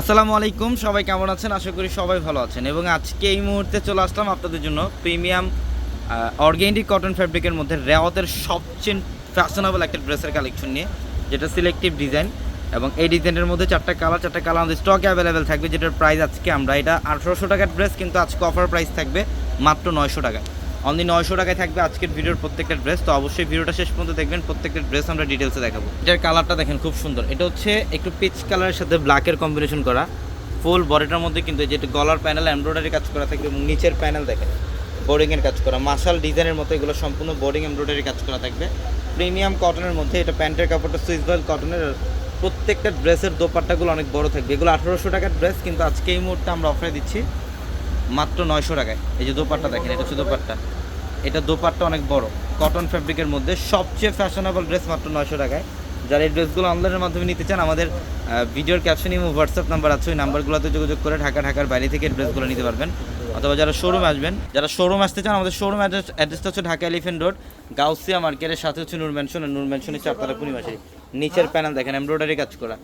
আসসালামু আলাইকুম, সবাই কেমন আছেন? আশা করি সবাই ভালো আছেন। এবং আজকে এই মুহূর্তে চলে আসলাম আপনাদের জন্য প্রিমিয়াম অর্গেন্ডিক কটন ফ্যাব্রিকের মধ্যে রেওয়াতের সবচেয়ে ফ্যাশনেবল একটা ড্রেসের কালেকশন নিয়ে, যেটা সিলেক্টিভ ডিজাইন এবং এই ডিজাইনের মধ্যে চারটা কালার চারটা কালার আমাদের স্টকে অ্যাভেলেবেল থাকবে, যেটার প্রাইস আজকে আমরা, এটা আঠারোশো টাকার ড্রেস কিন্তু আজকে অফার প্রাইস থাকবে মাত্র নয়শো টাকায় অনলি নয়শো টাকায় থাকবে আজকের ভিডিওর প্রত্যেকটা ড্রেস তো অবশ্যই ভিডিওটা শেষ পর্যন্ত দেখবেন, প্রত্যেকটা ড্রেস আমরা ডিটেলসে দেখাবো। এটার কালারটা দেখেন, খুব সুন্দর। এটা হচ্ছে একটু পিচ কালারের সাথে ব্ল্যাকের কম্বিনেশন করা। ফুল বডিটার মধ্যে কিন্তু যেটা গলার প্যানেল এমব্রয়ডারি কাজ করা থাকবে এবং নিচের প্যানেল দেখেন বোর্ডিংয়ের কাজ করা। মাশাল ডিজাইনের মতো এগুলো সম্পূর্ণ বোর্ডিং এমব্রয়ডারি কাজ করা থাকবে। প্রিমিয়াম কটনের মধ্যে এটা প্যান্টের কাপড়টা সুইসবেল কটনের প্রত্যেকটা ড্রেসের দোপাট্টাগুলো অনেক বড় থাকবে। এগুলো আঠারোশো টাকার ড্রেস কিন্তু আজকে এই মুহূর্তে আমরা অফারে দিচ্ছি। মাত্র নয়শো টাকায়। এই যে দোপাট্টা দেখেন, এটা হচ্ছে দোপাট্টা। এটা দোপাট্টা অনেক বড়। কটন ফ্যাব্রিকের মধ্যে সবচেয়ে ফ্যাশনেবল ড্রেস মাত্র নয়শো টাকায়। যারা এই ড্রেসগুলো অনলাইনের মাধ্যমে নিতে চান আমাদের ভিডিওর ক্যাপশনে এবং হোয়াটসঅ্যাপ নাম্বার আছে ওই নাম্বারগুলোতে যোগাযোগ করে ঢাকা ঢাকার বাইরে থেকে ড্রেসগুলো নিতে পারবেন। অথবা যারা শোরুম আসবেন যারা শোরুম আসতে চান আমাদের শোরুম অ্যাড্রেস অ্যাড্রেসটা হচ্ছে ঢাকা এলিফেন্ট রোড গাউসিয়া মার্কেটের সাথে হচ্ছে নূর ম্যানশন আর নূর ম্যানশনের চারতলা পূর্ণিমাসে নিচের প্যানেল দেখেন এমব্রয়ডারি কাজ করা।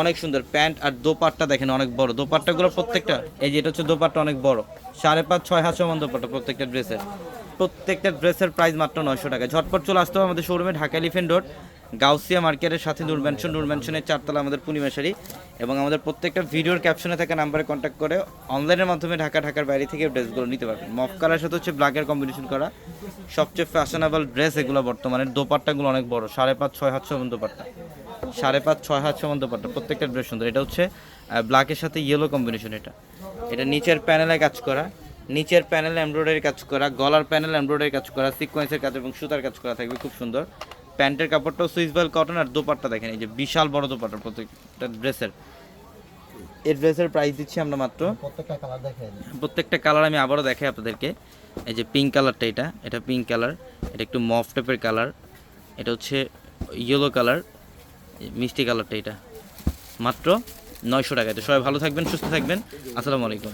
অনেক সুন্দর প্যান্ট আর দোপাট্টা দেখেন অনেক বড়। দোপাট্টাগুলো প্রত্যেকটা এই যে এটা হচ্ছে দোপাট্টা অনেক বড়। সাড়ে পাঁচ ছয় হাত সমান দোপাট্টা প্রত্যেকটা ড্রেসের প্রত্যেকটা ড্রেসের প্রাইস মাত্র নয়শো টাকা। ঝটপট চলে আসতে হবে আমাদের শোরুমে ঢাকা এলিফেন্ট রোড গাউসিয়া মার্কেটের সাথে নূর ম্যানশন নূর ম্যানশনের চারতলা আমাদের পূর্ণিমাশারি এবং আমাদের প্রত্যেকটা ভিডিওর ক্যাপশনে থাকা নাম্বারে কন্ট্যাক্ট করে অনলাইনের মাধ্যমে ঢাকা, ঢাকার বাইরে থেকে ড্রেসগুলো নিতে পারবেন। মফ কালার সাথে হচ্ছে ব্ল্যাকের কম্বিনেশন করা। সবচেয়ে ফ্যাশনেবল ড্রেস এগুলো বর্তমানে। দোপাট্টাগুলো অনেক বড়, সাড়ে পাঁচ, ছয় হাত সমান দোপাট্টা। সাড়ে পাঁচ, ছয় হাত সমান দোপাট্টা, প্রত্যেকটা ড্রেস সুন্দর। এটা হচ্ছে ব্ল্যাকের সাথে ইয়েলো কম্বিনেশন এটা। এটা নিচের প্যানেলে কাজ করা। নিচের প্যানেল এমব্রয়ডারি কাজ করা, গলার প্যানেল এমব্রয়ডারি কাজ করা সিকোয়েন্সের কাজ এবং সুতার কাজ করা থাকবে, খুব সুন্দর। প্যান্টের কাপড়টাও সুইসবেল কটন আর দোপাট্টা দেখেন এই যে বিশাল বড় দোপাট্টা প্রত্যেকটা ড্রেসের। এই ড্রেসের প্রাইস দিচ্ছি আমরা মাত্র। প্রত্যেকটা কালার দেখেন প্রত্যেকটা কালার আমি আবারও দেখাই আপনাদেরকে। এই যে পিঙ্ক কালারটা এটা এটা পিঙ্ক কালার এটা একটু মফ টাইপের কালার এটা হচ্ছে ইয়েলো কালার মিষ্টি কালারটা এটা। মাত্র নয়শো টাকা তো সবাই ভালো থাকবেন সুস্থ থাকবেন। আসসালামু আলাইকুম।